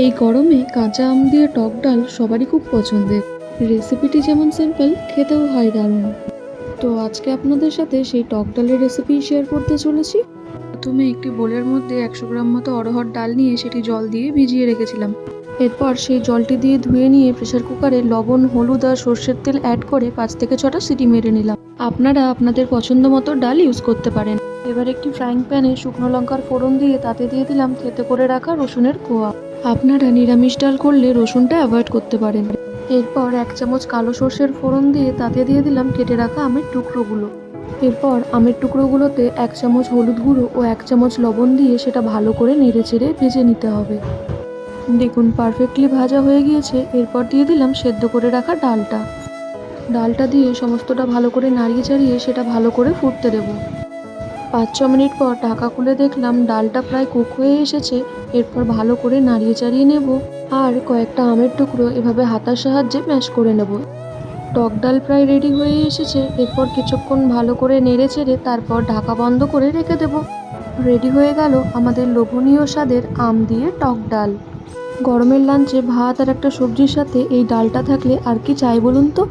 এই গরমে কাঁচা আম দিয়ে টক ডাল সবারই খুব পছন্দের। রেসিপিটি যেমন সিম্পল খেতেও হয় দারুণ। তো আজকে আপনাদের সাথে সেই টক ডালের রেসিপি শেয়ার করতে চলেছি। প্রথমে একটি বোলের মধ্যে একশো গ্রাম মতো অরহর ডাল নিয়ে সেটি জল দিয়ে ভিজিয়ে রেখেছিলাম। এরপর সেই জলটি দিয়ে ধুয়ে নিয়ে প্রেসার কুকারে লবণ, হলুদ আর সর্ষের তেল অ্যাড করে পাঁচ থেকে ছটা সিটি মেরে নিলাম। আপনারা আপনাদের পছন্দ মতো ডাল ইউজ করতে পারেন। এবার একটি ফ্রাইং প্যানে শুকনো লঙ্কার ফোড়ন দিয়ে তাতে দিয়ে দিলাম থেতে করে রাখা রসুনের কোয়া। আপনারা নিরামিষ ডাল করলে রসুনটা অ্যাভয়েড করতে পারেন। এরপর এক চামচ কালো সর্ষের ফোড়ন দিয়ে তাতে দিয়ে দিলাম কেটে রাখা আমের টুকরোগুলো। এরপর আমের টুকরোগুলোতে এক চামচ হলুদ গুঁড়ো ও এক চামচ লবণ দিয়ে সেটা ভালো করে নেড়ে চেড়ে ভেজে নিতে হবে। দেখুন পারফেক্টলি ভাজা হয়ে গিয়েছে। এরপর দিয়ে দিলাম সেদ্ধ করে রাখা ডালটা। ডালটা দিয়ে সমস্তটা ভালো করে নাড়িয়ে চাড়িয়ে সেটা ভালো করে ফুটতে দেবো। পাঁচ ছ মিনিট পর ঢাকা খুলে দেখলাম ডালটা প্রায় কুক হয়ে এসেছে। এরপর ভালো করে নাড়িয়ে চাড়িয়ে নেব আর কয়েকটা আমের টুকরো এভাবে হাতার সাহায্যে ম্যাশ করে নেব। টক ডাল প্রায় রেডি হয়ে এসেছে। এরপর কিছুক্ষণ ভালো করে নেড়ে চেড়ে তারপর ঢাকা বন্ধ করে রেখে দেব। রেডি হয়ে গেল আমাদের লোভনীয় স্বাদের আম দিয়ে টক ডাল। গরমের লাঞ্চে ভাত আর একটা সবজির সাথে এই ডালটা থাকলে আর কি চাই বলুন তো?